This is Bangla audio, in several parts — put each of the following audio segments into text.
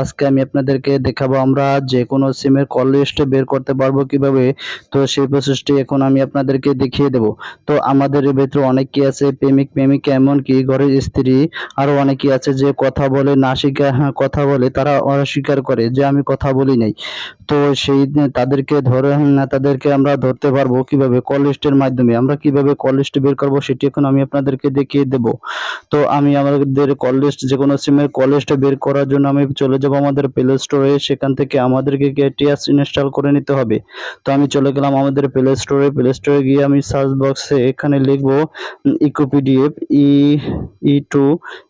আজকে আমি আপনাদেরকে দেখাবো আমরা যে কোনো সিমের কল লিস্ট বের করতে পারব কীভাবে। তো সেই প্রসেসটি এখন আমি আপনাদেরকে দেখিয়ে দেব। তো আমাদের ভেতরে অনেকেই আছে প্রেমিক প্রেমিকা এমনকি ঘরের স্ত্রী আরও অনেকেই আছে যে কথা বলে না স্বীকার হ্যাঁ, কথা বলে তারা অস্বীকার করে যে আমি কথা বলি নাই। তো সেই তাদেরকে ধরে না তাদেরকে আমরা ধরতে পারব কীভাবে কল লিস্টের মাধ্যমে। আমরা কীভাবে কল লিস্ট বের করব সেটি এখন আমি আপনাদেরকে দেখিয়ে দেব। তো আমি আমাদের কল লিস্ট যে কোনো সিমের কল লিস্ট বের করার জন্য আমি চলে যাব আমাদের প্লে স্টোরে সেখান থেকে আমাদেরকে টিএস ইনস্টল করে নিতে হবে। তো আমি চলে গেলাম আমাদের প্লে স্টোরে প্লে স্টোরে গিয়ে আমি সার্চ বক্সে এখানে লিখব eco PDF E E to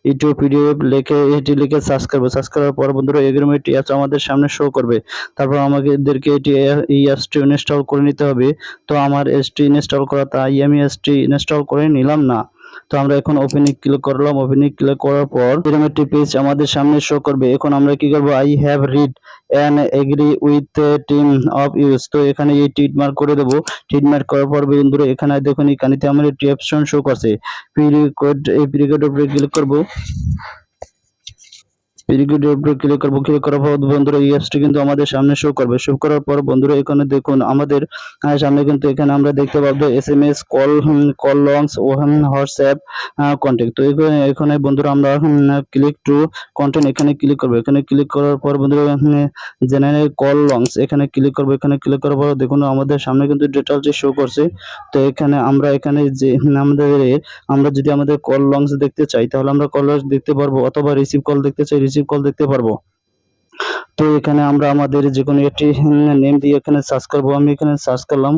E to PDF লিখে, এটি লিখে সার্চ করব। সার্চ করার পর বন্ধুরা এগ্রোমি টিএস আমাদের সামনে শো করবে। তারপর আমাদেরকে এটি এই ইনস্টল করে নিতে হবে। তো আমার এসটি ইনস্টল করা, তাই আমি এসটি ইনস্টল করে নিলাম না। তো আমরা এখন ওপেনে ক্লিক করলাম। ওপেনে ক্লিক করার পর এরকম একটি পেজ আমাদের সামনে শো করবে। এখন আমরা কি করব? I have read and agree with terms of use তো এখানে এই ট্রিটমার্ক মার্ক করে দেবো। ট্রিটমার্ক মার্ক করার পর বন্ধুরা, এখানে দেখুন এখানেতে আমার একটি অপশন শো করছে। পিরিকোড এই পিরিকোডের উপরে ক্লিক করব। ক্লিক করব ক্লিক করার পর বন্ধুরা কিন্তু আমাদের সামনে শো করবে। শো করার পর বন্ধুরা, এখানে দেখুন, আমাদের সামনে কিন্তু এখানে আমরা দেখতে S M S call call WhatsApp তো এখানে বন্ধুরা আমরা ক্লিক টু এখানে ক্লিক এখানে ক্লিক করার পর বন্ধুরা জেনারেল কল এখানে ক্লিক এখানে ক্লিক করার পর দেখুন, আমাদের সামনে কিন্তু শো করছে। তো এখানে আমরা, এখানে যে আমাদের, আমরা যদি আমাদের কল লংস দেখতে চাই, তাহলে আমরা কল লংস দেখতে পারব, অথবা রিসিভ কল দেখতে চাই রিসিভ কল দেখতে পারব। তো এখানে আমরা আমাদের যে কোনো একটি নেম দিয়ে এখানে সার্চ করব। আমি এখানে সার্চ করলাম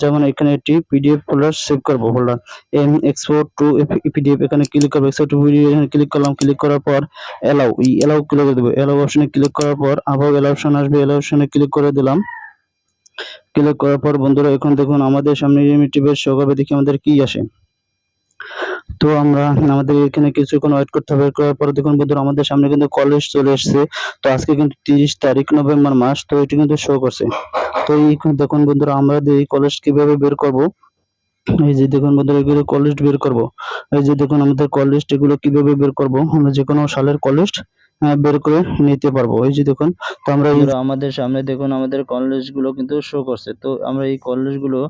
যেমন এখানে একটি পিডিএফ ফোল্ডার সেভ করব folder M export to PDF এখানে ক্লিক করব। এক্সপোর্ট টু পিডিএফ এখানে ক্লিক করলাম ক্লিক করার পর এলাও এই এলাও ক্লিক করে দেবো। এলাও অপশনে ক্লিক করার পর আবার এলাও অপশন আসবে। এলাও অপশনে ক্লিক করে দিলাম। ক্লিক করার পর বন্ধুরা, এখন দেখুন আমাদের সামনে ইউনিটিভের শো হবে দেখি আমাদের কি আসে। তো আমরা আমাদের এখানে কিছুক্ষণ ওয়েট করতে হবে। করার পর দেখুন বন্ধুরা, আমাদের সামনে কিন্তু কলেজ চলে এসেছে। তো আজকে কিন্তু তিরিশ তারিখ, নভেম্বর মাস, তো এটি কিন্তু শো করছে। তো এই দেখুন বন্ধুরা, আমরা এই কলেজ কীভাবে বের করব? এই যে দেখুন বন্ধুরা, এগুলো কলেজ বের করব। এই যে দেখুন আমাদের কলেজ এগুলো কীভাবে বের করব? আমরা যে কোনো সালের কলেজ বের করে নিতে পারব। এই যে দেখুন, তো আমরা আমাদের সামনে দেখুন, আমাদের কলেজগুলো কিন্তু শো করছে। তো আমরা এই কলেজগুলো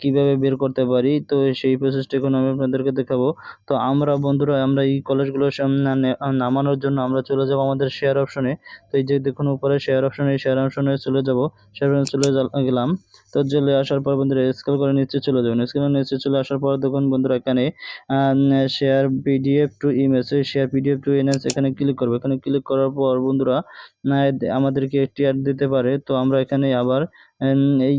কীভাবে বের করতে পারি? তো সেই প্রসেসটা এখন আমি আপনাদেরকে দেখাবো। তো আমরা বন্ধুরা, আমরা এই কলেজ কলেজগুলো নামানোর জন্য আমরা চলে যাব আমাদের শেয়ার অপশনে তো এই যে দেখুন, উপরে শেয়ার অপশনে শেয়ার অপশনে চলে যাব। শেয়ার চলে গেলাম। তো চলে আসার পর বন্ধুরা স্কেল করে নিচে চলে যাবেন। স্কেল নিচে চলে আসার পর দেখুন বন্ধুরা, এখানে share PDF to image share PDF to image এখানে ক্লিক করব। এখানে ক্লিক করার পর বন্ধুরা আমাদেরকে একটি অ্যাড দিতে পারে। তো আমরা এখানে আবার এই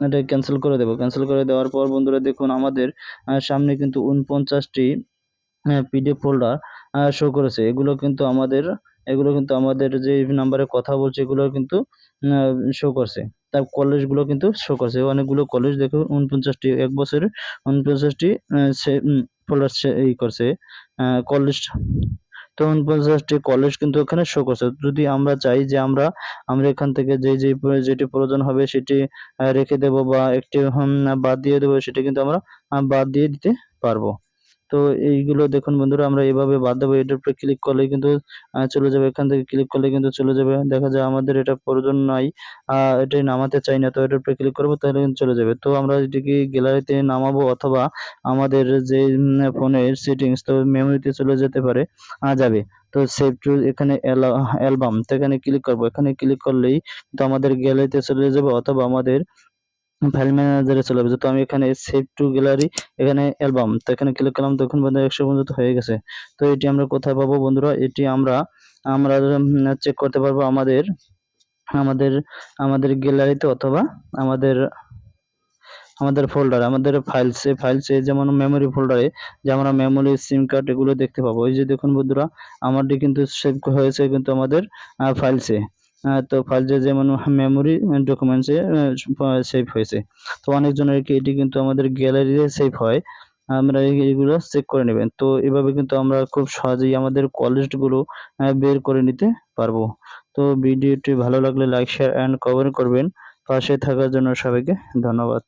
এটা ক্যান্সেল করে দেবো। ক্যান্সেল করে দেওয়ার পর বন্ধুরা দেখুন আমাদের সামনে কিন্তু উনপঞ্চাশটি পিডিএফ ফোল্ডার শো করেছে। এগুলো কিন্তু আমাদের, এগুলো কিন্তু আমাদের যে নাম্বারে কথা বলছে, এগুলো কিন্তু শো করছে। তার কলেজগুলো কিন্তু শো করছে। অনেকগুলো কলেজ দেখুন উনপঞ্চাশটি এক বছরের উনপঞ্চাশটি ফোল্ডার ই করছে। কলেজ তো উনপঞ্চাশটি কলেজ কিন্তু এখানে শো করছে। যদি আমরা চাই যে আমরা আমরা এখান থেকে যে যে যেটি প্রয়োজন হবে সেটি রেখে দেব বা একটি হুম, বাদ দিয়ে দেবো সেটি কিন্তু আমরা বাদ দিয়ে দিতে পারব। তো এইগুলো দেখুন বন্ধুরা, আমরা এভাবে বাদ দেবো এটার উপরে ক্লিক করলে কিন্তু চলে যাবে। এখান থেকে ক্লিক করলে কিন্তু চলে যাবে। দেখা যায় আমাদের এটা প্রয়োজন নাই এটাই নামাতে চাই না, তো এটার উপরে ক্লিক করব তাহলে কিন্তু চলে যাবে। তো আমরা এটিকে গ্যালারিতে নামাবো অথবা আমাদের যে ফোনের সেটিংস তো মেমোরিতে চলে যেতে পারে যাবে। তো সেভ টু এখানে অ্যালবাম তো এখানে ক্লিক করব। এখানে ক্লিক করলেই তো আমাদের গ্যালারিতে চলে যাবে অথবা আমাদের ফাইল ম্যানেজারে চলে যাবে। তো আমি এখানে সেভ টু গ্যালারি এখানে অ্যালবাম তো এখানে ক্লিক করলাম, তখন বন্ধুরা একশো পর্যন্ত হয়ে গেছে। তো এটি আমরা কোথায় পাবো বন্ধুরা? এটি আমরা আমরা চেক করতে পারব আমাদের আমাদের আমাদের গ্যালারিতে অথবা আমাদের আমাদের ফোল্ডার আমাদের ফাইলসে ফাইলসে যেমন মেমোরি ফোল্ডারে যে আমরা মেমোরি সিম কার্ড এগুলো দেখতে পাবো। এই যে দেখুন বন্ধুরা, আমারটি কিন্তু সেভ হয়েছে কিন্তু আমাদের ফাইলসে তো ফার্স্ট যেমন মেমোরি ডকুমেন্টসে সেভ হয়েছে। তো অনেকজনের কি এটি কিন্তু আমাদের গ্যালারিতে সেভ হয়, আমরা এগুলো চেক করে নেবেন। তো এভাবে কিন্তু আমরা খুব সহজেই আমাদের কলেজগুলো বের করে নিতে পারব। তো ভিডিওটি ভালো লাগলে লাইক শেয়ার অ্যান্ড কমেন্ট করবেন। পাশে থাকার জন্য সবাইকে ধন্যবাদ।